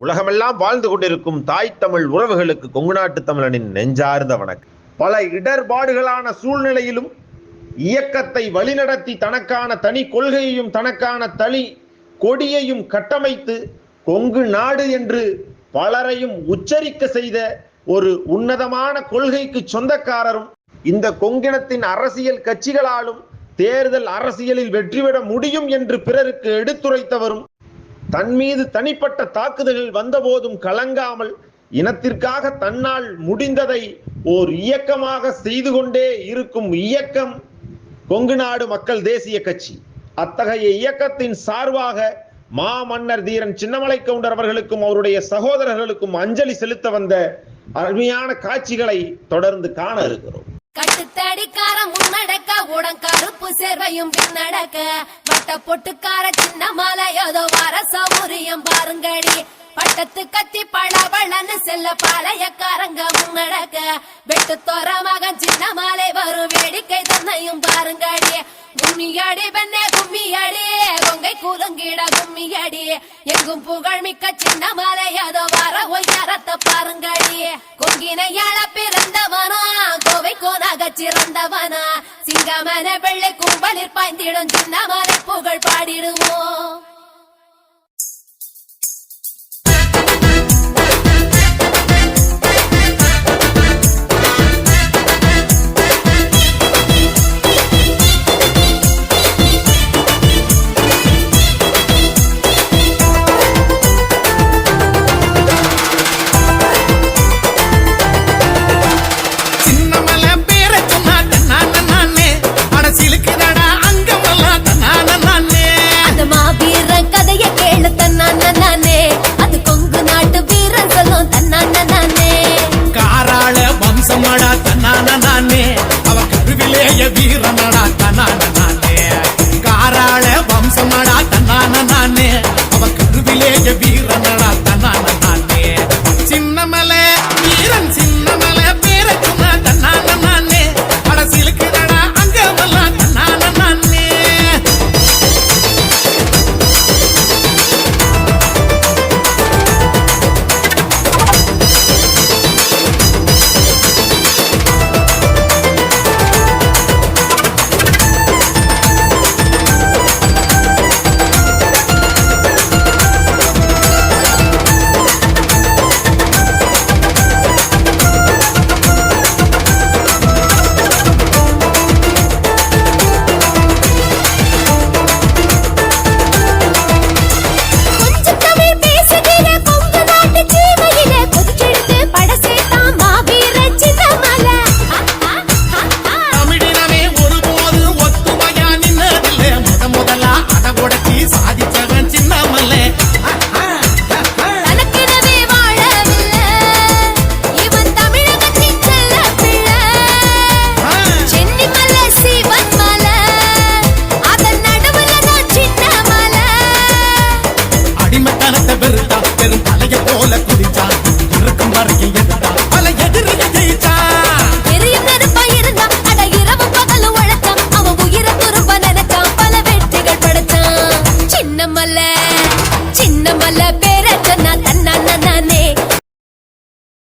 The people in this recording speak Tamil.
உலகமெல்லாம் வாழ்ந்து கொண்டிருக்கும் தாய் தமிழ் உறவுகளுக்கு கொங்கு நாட்டு தமிழனின் நெஞ்சார்ந்த வணக்கம். பல இடர்பாடுகளான சூழ்நிலையிலும் இயக்கத்தை வழிநடத்தி தனக்கான தனி கொள்கையையும் தனக்கான தனி கொடியையும் கட்டமைத்து கொங்கு நாடு என்று பலரையும் உச்சரிக்க செய்த ஒரு உன்னதமான கொள்கைக்கு சொந்தக்காரரும் இந்த கொங்கினத்தின் அரசியல் கட்சிகளாலும் தேர்தல் அரசியலில் வெற்றிவிட முடியும் என்று பிறருக்கு எடுத்துரைத்தவரும் தன் மீது தனிப்பட்ட தாக்குதல்கள் வந்தபோதும் கலங்காமல் இனத்திற்காக தன்னால் முடிந்ததை ஓர் இயக்கமாக செய்து கொண்டே இருக்கும் இயக்கம் கொங்கு நாடு மக்கள் தேசிய கட்சி. அத்தகைய இயக்கத்தின் சார்பாக மா மன்னர் தீரன் சின்னமலை கவுண்டர் அவர்களுக்கும் அவருடைய சகோதரர்களுக்கும் அஞ்சலி செலுத்த வந்த அருமையான காட்சிகளை தொடர்ந்து காண இருக்கிறோம். கட்டுத்தடிக்கார முன்னடக்க உடன் கருப்பு சேர்வையும் பின்னடக்க பட்ட பொட்டுக்கார சின்ன மாலை ஏதோ வர சௌரியம் பாருங்கடி. பட்டத்து கத்தி பளபளன்னு செல்ல பாளையக்காரங்க முன்னடக்க. வெட்டு தோற மகன் சின்ன மாலை வரும் வேடிக்கை தன்னையும் பாருங்கடி. கும்மியடி பெண்ணே கும்மியடி கொங்கை கூலுங்கிட கும்மியடி எங்கும் புகழ் மிக்க சின்ன மாலை ஏதோ வர ஒய்யாரத்தை பாருங்கடி. கொங்கினையாள பிறந்தவனோ கோவை கோனாக சிறந்தவனா சிங்கமன வெள்ளை கும்பலில் பாய்ந்திடும் சின்ன மாலை புகழ் பாடிடுவோம்